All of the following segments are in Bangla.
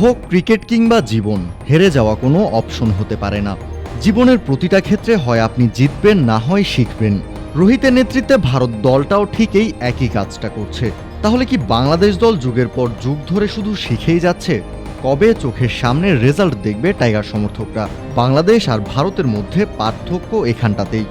হোক ক্রিকেট কিংবা জীবন, হেরে যাওয়া কোনো অপশন হতে পারে না। জীবনের প্রতিটা ক্ষেত্রে হয় আপনি জিতবেন, না হয় শিখবেন। রোহিতের নেতৃত্বে ভারত দলটাও ঠিক এই একই কাজটা করছে। তাহলে কি বাংলাদেশ দল যুগের পর যুগ ধরে শুধু শিখেই যাচ্ছে? কবে চোখের সামনে রেজাল্ট দেখবে টাইগার সমর্থকরা? বাংলাদেশ আর ভারতের মধ্যে পার্থক্য এখানটাতেই।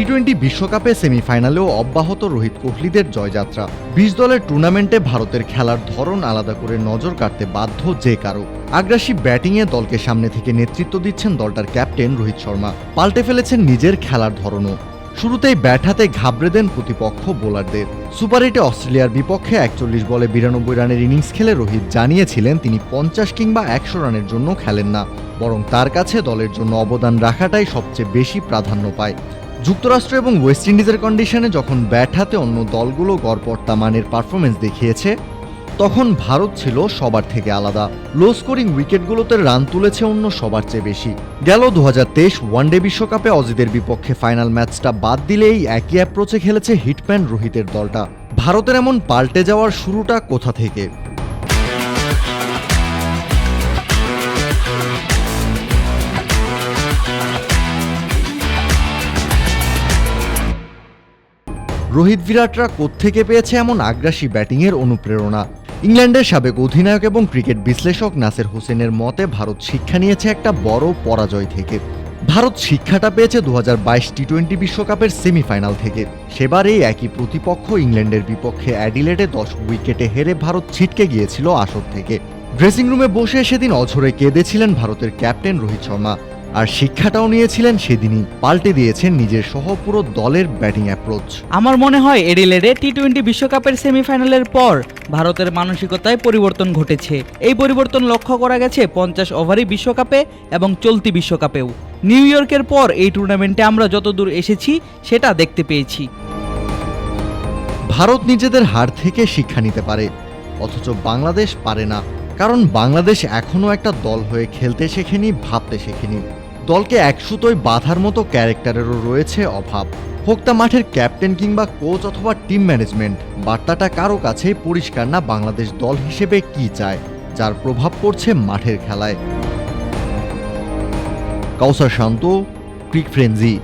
টি টোয়েন্টি বিশ্বকাপে সেমিফাইনালেও অব্যাহত রোহিত কোহলিদের জয়যাত্রা। বিশ দলের টুর্নামেন্টে ভারতের খেলার ধরন আলাদা করে নজর কাটতে বাধ্য যে কারও। আগ্রাসী ব্যাটিংয়ে দলকে সামনে থেকে নেতৃত্ব দিচ্ছেন দলটার ক্যাপ্টেন রোহিত শর্মা। পাল্টে ফেলেছেন নিজের খেলার ধরনও। শুরুতেই ব্যাট হাতে ঘাবড়ে দেন প্রতিপক্ষ বোলারদের। সুপার এইটে অস্ট্রেলিয়ার বিপক্ষে একচল্লিশ বলে বিরানব্বই রানের ইনিংস খেলে রোহিত জানিয়েছিলেন তিনি পঞ্চাশ কিংবা একশো রানের জন্য খেলেন না। বরং তার কাছে দলের জন্য অবদান রাখাটাই সবচেয়ে বেশি প্রাধান্য পায়। যুক্তরাষ্ট্র এবং ওয়েস্ট ইন্ডিজের কন্ডিশনে যখন ব্যাট হাতে অন্য দলগুলো গড়পড়তা মানের পারফরমেন্স দেখিয়েছে, তখন ভারত ছিল সবার থেকে আলাদা। লো স্কোরিং উইকেটগুলোতে রান তুলেছে অন্য সবার চেয়ে বেশি। গেল দু হাজার তেইশ ওয়ানডে বিশ্বকাপে অজিদের বিপক্ষে ফাইনাল ম্যাচটা বাদ দিলেই একই অ্যাপ্রোচে খেলেছে হিটম্যান রোহিতের দলটা। ভারতের এমন পাল্টে যাওয়ার শুরুটা কোথা থেকে? রোহিত বিরাটরা কোত্থেকে পেয়েছে এমন আগ্রাসী ব্যাটিংয়ের অনুপ্রেরণা? ইংল্যান্ডের সাবেক অধিনায়ক এবং ক্রিকেট বিশ্লেষক নাসের হোসেনের মতে, ভারত শিক্ষা নিয়েছে একটা বড় পরাজয় থেকে। ভারত শিক্ষাটা পেয়েছে দু টি টোয়েন্টি বিশ্বকাপের সেমিফাইনাল থেকে। সেবারে একই প্রতিপক্ষ ইংল্যান্ডের বিপক্ষে অ্যাডিলেডে দশ উইকেটে হেরে ভারত ছিটকে গিয়েছিল আসর থেকে। ড্রেসিং রুমে বসে সেদিন অঝরে কেঁদেছিলেন ভারতের ক্যাপ্টেন রোহিত শর্মা। আর শিক্ষাটাও নিয়েছিলেন সেদিনই। পাল্টে দিয়েছেন নিজের সহ পুরো দলের ব্যাটিং অ্যাপ্রোচ আমার মনে হয় এডিলেডে টি টোয়েন্টি বিশ্বকাপের সেমিফাইনালের পর ভারতের মানসিকতায় পরিবর্তন ঘটেছে। এই পরিবর্তন লক্ষ্য করা গেছে পঞ্চাশ ওভারই বিশ্বকাপে এবং চলতি বিশ্বকাপেও। নিউ ইয়র্কের পর এই টুর্নামেন্টে আমরা যতদূর এসেছি সেটা দেখতে পেয়েছি। ভারত নিজেদের হার থেকে শিক্ষা নিতে পারে। অথচ বাংলাদেশ পারে না। কারণ বাংলাদেশ এখনও একটা দল হয়ে খেলতে শেখেনি ভাবতে শেখেনি। দলকে একসুতোয় বাঁধার মতো ক্যারেক্টারেরও রয়েছে অভাব। হোক্তা মাঠের ক্যাপ্টেন কিংবা কোচ অথবা টিম ম্যানেজমেন্ট, বার্তাটা কারও কাছেই পরিষ্কার না বাংলাদেশ দল হিসেবে কি চায়, যার প্রভাব পড়ছে মাঠের খেলায়। কাউসার শান্ত, ক্রিক ফ্রেঞ্জি